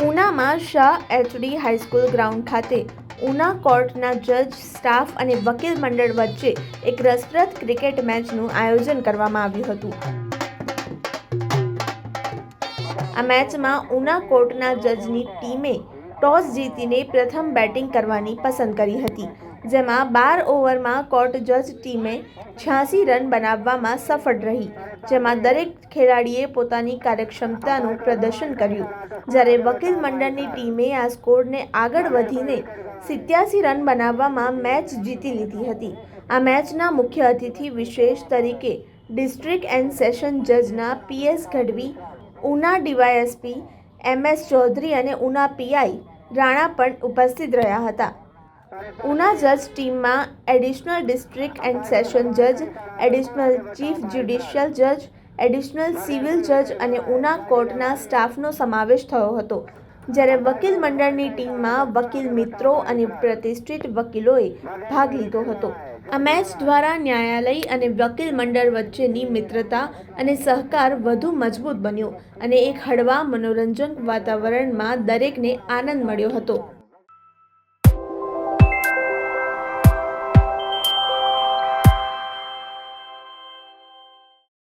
ઉનામાં Shah HD high school ground ખાતે ઉના કોર્ટના જજ, સ્ટાફ અને વકીલ મંડળ વચ્ચે એક રસપ્રદ ક્રિકેટ મેચનું આયોજન કરવામાં આવ્યું હતું. આ મેચમાં ઉના કોર્ટના જજની ટીમે ટોસ જીતીને પ્રથમ બેટિંગ કરવાની પસંદ કરી હતી, જેમાં બાર ઓવરમાં કોર્ટ જજ ટીમે છ્યાસી રન બનાવવામાં સફળ રહી. જેમાં દરેક ખેલાડીએ પોતાની કાર્યક્ષમતાનું પ્રદર્શન કર્યું. જ્યારે વકીલ મંડળની ટીમે આ સ્કોરને આગળ વધીને સિત્યાસી રન બનાવવામાં મેચ જીતી લીધી હતી. આ મેચના મુખ્ય અતિથિ વિશેષ તરીકે district and session જજના PS Gadhvi, Una DYSP, M S Chaudhari અને ઉના પીઆઈ રાણા પણ ઉપસ્થિત રહ્યા હતા. ઉના જજ ટીમમાં એડિશનલ ડિસ્ટ્રિક્ટ એન્ડ સેશન જજ એડિશનલ ચીફ જ્યુડિશિયલ જજ એડિશનલ સિવિલ જજ અને ઉના કોર્ટના સ્ટાફનો સમાવેશ થયો હતો, જ્યારે વકીલ મંડળની ટીમમાં વકીલ મિત્રો અને પ્રતિષ્ઠિત વકીલોએ ભાગ લીધો હતો. આ મેચ દ્વારા ન્યાયાલય અને વકીલ મંડળ વચ્ચેની મિત્રતા અને સહકાર વધુ મજબૂત બન્યો અને એક હળવા મનોરંજન વાતાવરણમાં દરેકને આનંદ મળ્યો હતો.